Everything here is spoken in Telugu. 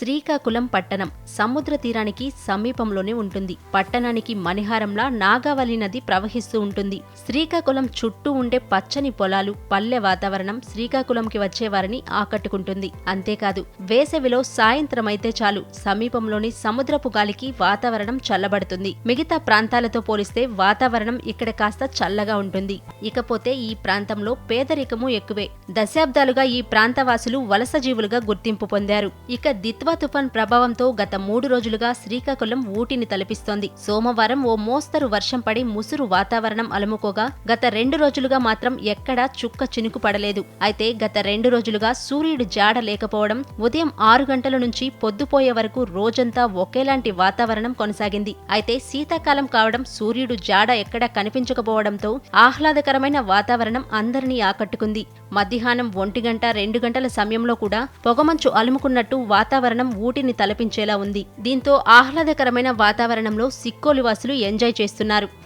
శ్రీకాకుళం పట్టణం సముద్ర తీరానికి సమీపంలోనే ఉంటుంది. పట్టణానికి మణిహారంలా నాగావళి నది ప్రవహిస్తూ ఉంటుంది. శ్రీకాకుళం చుట్టూ ఉండే పచ్చని పొలాలు పల్లె వాతావరణం శ్రీకాకుళంకి వచ్చే వారిని ఆకట్టుకుంటుంది. అంతేకాదు వేసవిలో సాయంత్రం అయితే చాలు సమీపంలోని సముద్రపు గాలికి వాతావరణం చల్లబడుతుంది. మిగతా ప్రాంతాలతో పోలిస్తే వాతావరణం ఇక్కడ కాస్త చల్లగా ఉంటుంది. ఇకపోతే ఈ ప్రాంతంలో పేదరికము ఎక్కువే. దశాబ్దాలుగా ఈ ప్రాంతవాసులు వలస జీవులుగా గుర్తింపు పొందారు. ఇక దిత్వా తుఫాన్ ప్రభావంతో గత మూడు రోజులుగా శ్రీకాకుళం ఊటిని తలపిస్తోంది. సోమవారం ఓ మోస్తరు వర్షం పడి ముసురు వాతావరణం అలుముకోగా గత రెండు రోజులుగా మాత్రం ఎక్కడా చుక్క చినుకు పడలేదు. అయితే గత రెండు రోజులుగా సూర్యుడు జాడ లేకపోవడం ఉదయం ఆరు గంటల నుంచి పొద్దుపోయే వరకు రోజంతా ఒకేలాంటి వాతావరణం కొనసాగింది. అయితే శీతాకాలం కావడం సూర్యుడు జాడ ఎక్కడా కనిపించకపోవడంతో ఆహ్లాదకరమైన వాతావరణం అందరినీ ఆకట్టుకుంది. మధ్యాహ్నం ఒంటి గంట రెండు గంటల సమయంలో కూడా పొగమంచు అలుముకున్నట్టు వాతావరణం ఊటిని తలపించేలా ఉంది. దీంతో ఆహ్లాదకరమైన వాతావరణంలో సిక్కోలివాసులు ఎంజాయ్ చేస్తున్నారు.